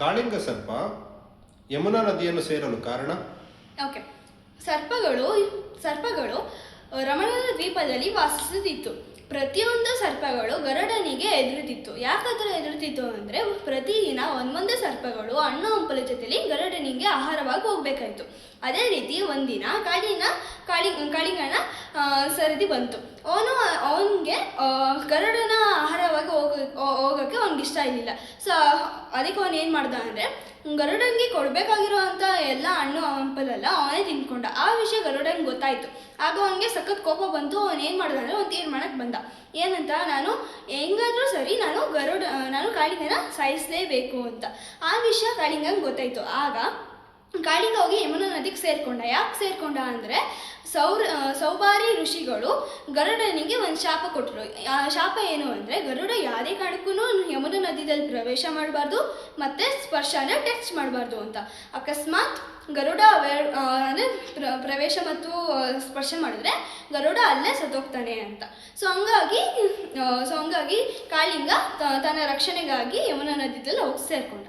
ಕಾಳಿಂಗ ಸರ್ಪ ಯಮುನಾ ನದಿಯನ್ನು ಸೇರಲು ಕಾರಣ? ಓಕೆ ಸರ್ಪಗಳು ಸರ್ಪಗಳು ರಮಣನ ದ್ವೀಪದಲ್ಲಿ ವಾಸಿಸುತ್ತಿತ್ತು. ಪ್ರತಿಯೊಂದು ಸರ್ಪಗಳು ಗರಡನಿಗೆ ಎದುರುತ್ತಿತ್ತು ಯಾಕಂದ್ರೆ ಎದುರುತ್ತಿತ್ತು ಅಂದರೆ ಪ್ರತಿದಿನ ಒಂದೊಂದು ಸರ್ಪಗಳು ಅಣ್ಣ ಹಂಪಲ ಜೊತೆಲಿ ಗರಡನಿಗೆ ಆಹಾರವಾಗಿ ಹೋಗ್ಬೇಕಾಯ್ತು. ಅದೇ ರೀತಿ ಒಂದಿನ ಕಾಳಿನ, ಕಾಳಿ, ಕಾಳಿಂಗನ ಸರದಿ ಬಂತು. ಅವನು, ಅವನಿಗೆ ಗರುಡನ ಇಷ್ಟ ಇರಲಿಲ್ಲ. ಸೊ ಅದಕ್ಕೆ ಅವನು ಏನು ಮಾಡ್ದ ಅಂದರೆ ಗರುಡನಿಗೆ ಕೊಡಬೇಕಾಗಿರುವಂಥ ಎಲ್ಲ ಹಣ್ಣು ಹಂಪಲೆಲ್ಲ, ಅವನೇ ತಿನ್ಕೊಂಡ ಆ ವಿಷಯ ಗರುಡಂಗೆ ಗೊತ್ತಾಯಿತು. ಆಗ ಅವನಿಗೆ ಸಖತ್ ಕೋಪ ಬಂತು. ಅವನು ಏನು ಮಾಡ್ದ ಅಂದರೆ, ಒಂದು ತೀರ್ಮಾನಕ್ಕೆ ಬಂದ. ಏನಂತ, ನಾನು ಹೆಂಗಾದರೂ ಸರಿ, ನಾನು ಗರುಡ ನಾನು ಕಾಳಿಂಗನ ಸಾಯಿಸಲೇಬೇಕು ಅಂತ. ಆ ವಿಷಯ ಕಾಳಿಂಗಂಗೆ ಗೊತ್ತಾಯಿತು. ಆಗ ನದಿಗೆ ಸೇರ್ಕೊಂಡ, ಯಾಕೆ ಸೇರ್ಕೊಂಡ ಅಂದರೆ ಸೌರ ಸೌಬಾರಿ ಋಷಿಗಳು ಗರುಡನಿಗೆ ಒಂದು ಶಾಪ ಕೊಟ್ಟರು ಆ, ಶಾಪ ಏನು ಅಂದರೆ ಗರುಡ ಯಾವುದೇ ಕಾರಣಕ್ಕೂ ಯಮುನಾ ನದಿಯಲ್ಲಿ ಪ್ರವೇಶ ಮಾಡಬಾರ್ದು ಮತ್ತು ಸ್ಪರ್ಶನ ಟಚ್ ಮಾಡಬಾರ್ದು ಅಂತ. ಅಕಸ್ಮಾತ್ ಗರುಡ ಅಂದರೆ ಪ್ರ, ಪ್ರವೇಶ ಮತ್ತು ಸ್ಪರ್ಶ ಮಾಡಿದ್ರೆ ಗರುಡ ಅಲ್ಲೇ ಸತ್ತೋಗ್ತಾನೆ ಅಂತ. ಸೊ ಹಂಗಾಗಿ ಸೊ ಹಂಗಾಗಿ ಕಾಳಿಂಗ ತನ್ನ ರಕ್ಷಣೆಗಾಗಿ ಯಮುನಾ ನದಿದಲ್ಲಿ ಹೋಗಿ ಸೇರ್ಕೊಂಡ.